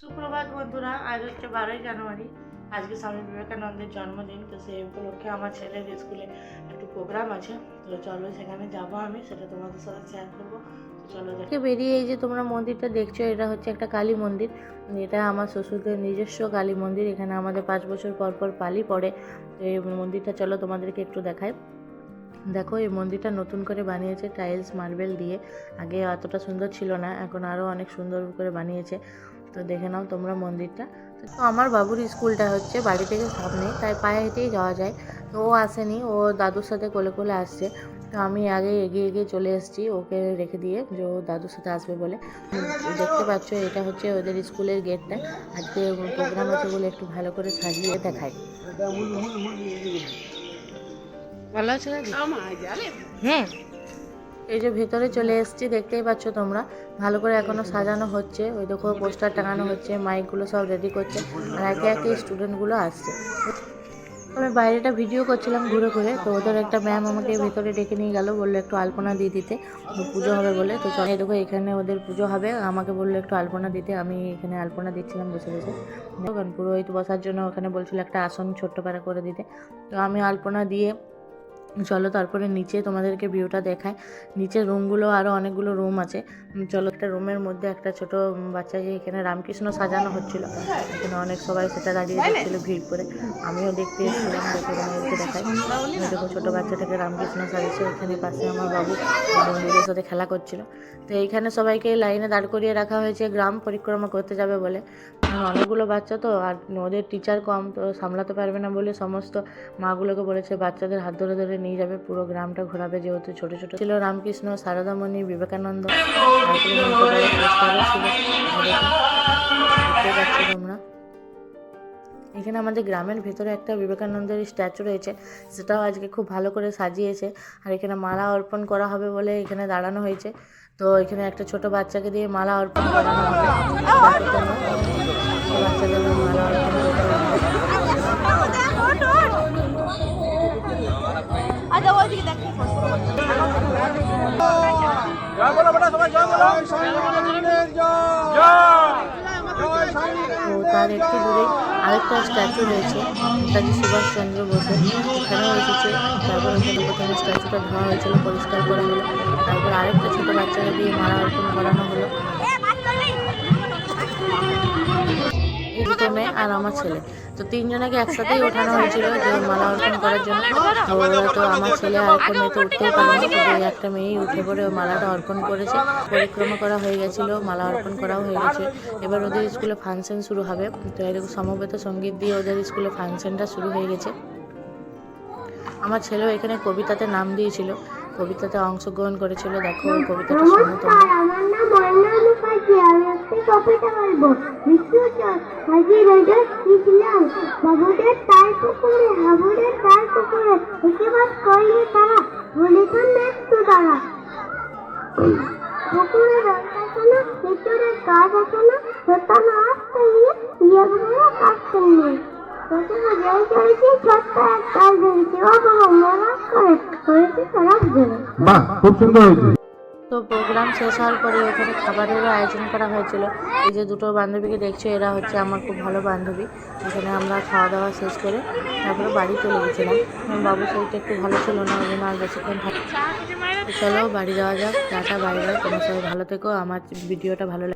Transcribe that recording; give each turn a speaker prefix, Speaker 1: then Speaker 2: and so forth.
Speaker 1: সুপ্রভাত বন্ধুরা, আজ হচ্ছে বারোই জানুয়ারি। আজকে স্বামী বিবেকানন্দের জন্মদিন, তো সেই উপলক্ষে আমার ছেলের স্কুলে একটু প্রোগ্রাম আছে। তো চলো সেখানে যাব আমি, সেটা তোমাদের সাথে শেয়ার করব। চলো বেরিয়ে এই যে তোমরা মন্দিরটা দেখছ, এটা হচ্ছে একটা কালী মন্দির। এটা আমার শ্বশুরদের নিজস্ব কালী মন্দির, এখানে আমাদের পাঁচ বছর পর পর পালি পড়ে। তো এই মন্দিরটা চলো তোমাদেরকে একটু দেখাই। দেখো, এই মন্দিরটা নতুন করে বানিয়েছে টাইলস মার্বেল দিয়ে। আগে অতটা সুন্দর ছিল না, এখন আরও অনেক সুন্দর করে বানিয়েছে। তো দেখে নাও তোমরা মন্দিরটা। তো আমার বাবুর স্কুলটা হচ্ছে, বাড়ি থেকে সামনে তাই পায়ে হেঁটেই যাওয়া যায়। তো ও আসেনি, ও দাদুর সাথে কোলে কোলে আসছে। তো আমি আগে এগিয়ে এগিয়ে চলে এসেছি, ওকে রেখে দিয়ে যে ও দাদুর সাথে আসবে বলে। দেখতে পাচ্ছ, এটা হচ্ছে ওদের স্কুলের গেটটা। আজকে প্রোগ্রাম আছে বলে একটু ভালো করে সাজিয়ে দেখাই ভালো আছে হ্যাঁ। এই যে ভেতরে চলে এসেছি দেখতেই পাচ্ছ তোমরা। ভালো করে এখনও সাজানো হচ্ছে। ওই দেখো পোস্টার টাঙানো হচ্ছে মাইকগুলো সব রেডি করছে আর একে একে স্টুডেন্টগুলো আসছে। আমি বাইরেটা ভিডিও করছিলাম ঘুরে ঘুরে তো ওদের একটা ম্যাম আমাকে ভেতরে ডেকে নিয়ে গেল বলল একটু আলপনা দিয়ে দিতে পুজো হবে বলে। তো চলে দেখো এখানে ওদের পুজো হবে। আমাকে বলল একটু আলপনা দিতে আমি এখানে আলপনা দিচ্ছিলাম বসে বসে। পুরোহিত বসার জন্য ওখানে বলছিল একটা আসন ছোট্ট পাড়া করে দিতে। তো আমি আলপনা দিয়ে চলো তারপরে নিচে তোমাদেরকে ভিউটা দেখায়। নিচের রুমগুলো আরও অনেকগুলো রুম আছে। চলো একটা রুমের মধ্যে একটা ছোট বাচ্চা বাচ্চাকে এখানে রামকৃষ্ণ সাজানো হচ্ছিল। এখানে অনেক সবাই সেটা দাঁড়িয়ে দেখছিল ভিড় করে। আমিও দেখতে এসেছিলাম, দেখে তোমাদেরকে দেখাই। দেখো ছোটো বাচ্চাটাকে রামকৃষ্ণ সাজিয়েছে এখানে পাশে আমার বাবু বন্ধুদের সাথে খেলা করছিল। তো এইখানে সবাইকে লাইনে দাঁড় করিয়ে রাখা হয়েছে, গ্রাম পরিক্রমা করতে যাবে বলে। অনেকগুলো বাচ্চা তো, আর ওদের টিচার কম, তো সামলাতে পারবে না বলে সমস্ত মাগুলোকে বলেছে, বাচ্চাদের হাত ধরে ধরে নিয়ে যাবে, পুরো গ্রামটা ঘোরাবে যেহেতু ছোট ছোট ছিল। রামকৃষ্ণ, সারদামণি, বিবেকানন্দ এখানে আমাদের গ্রামের ভেতরে একটা বিবেকানন্দের স্ট্যাচু রয়েছে, সেটাও আজকে খুব ভালো করে সাজিয়েছে। আর এখানে মালা অর্পণ করা হবে বলে এখানে দাঁড়ানো হয়েছে। তো এখানে একটা ছোট বাচ্চাকে দিয়ে মালা অর্পণ করানো হবে। বাচ্চাদের মালা অর্পণ তো তার একটু দূরে আরেকটা স্ট্যাচু রয়েছে নেতাজি সুভাষচন্দ্র বোসের এখানেও এসেছে তারপর ওখানে প্রথমে স্ট্যাচুটা ধোয়া হয়েছিল পরিষ্কার করা হলো। তারপর আরেকটা ছোটো বাচ্চাকে দিয়ে মালা অর্পণ করানো হলো। এই মেয়ে আর আমার ছেলে। তো তিনজনকে একসাথেই ওঠানো হয়েছিল, যে মালা অর্পণ করার জন্য। তো আমার ছেলে আর একটা মেয়ে তো উঠতেই পারেনি তো ওই একটা মেয়েই উঠে পড়ে মালাটা অর্পণ করেছে। পরিক্রমা করা হয়ে গেছিল, মালা অর্পণ করাও হয়ে গেছে। এবার ওদের স্কুলে ফাংশন শুরু হবে। তো এরকম সমবেত সংগীত দিয়ে ওদের স্কুলে ফাংশনটা শুরু হয়ে গেছে। আমার ছেলেও এখানে কবিতাতে নাম দিয়েছিল, কবিতাতে অংশগ্রহণ করেছিল। দেখো কবিতাটা শোনো তোমরা।
Speaker 2: হাজি রাজা ইসলাম বাবুদের তার পুকুরে হাবুদের তার পুকুরে একেবারে করলে তারা বলেছেন ব্যস্ত তারা পুকুরে রং থাকে না ভিতরে গাছ আছে না আসতে দেবে
Speaker 3: বাহ, খুব সুন্দর হয়েছে।
Speaker 1: তো প্রোগ্রাম শেষ হওয়ার পরে ওখানে খাবারেরও আয়োজন করা হয়েছিল। এই যে দুটো বান্ধবীকে দেখছ, এরা হচ্ছে আমার খুব ভালো বান্ধবী। এখানে আমরা খাওয়া দাওয়া শেষ করে তারপরে বাড়ি চলে গেছিলাম। আমার বাবু শরীরটা একটু ভালো ছিল না, ওই জন্য আর বেশিক্ষণ থাকি চলো বাড়ি যাওয়া যাক। টাটা বাড়ি যাও তোমার সবাই ভালো থেকো। আমার ভিডিওটা ভালো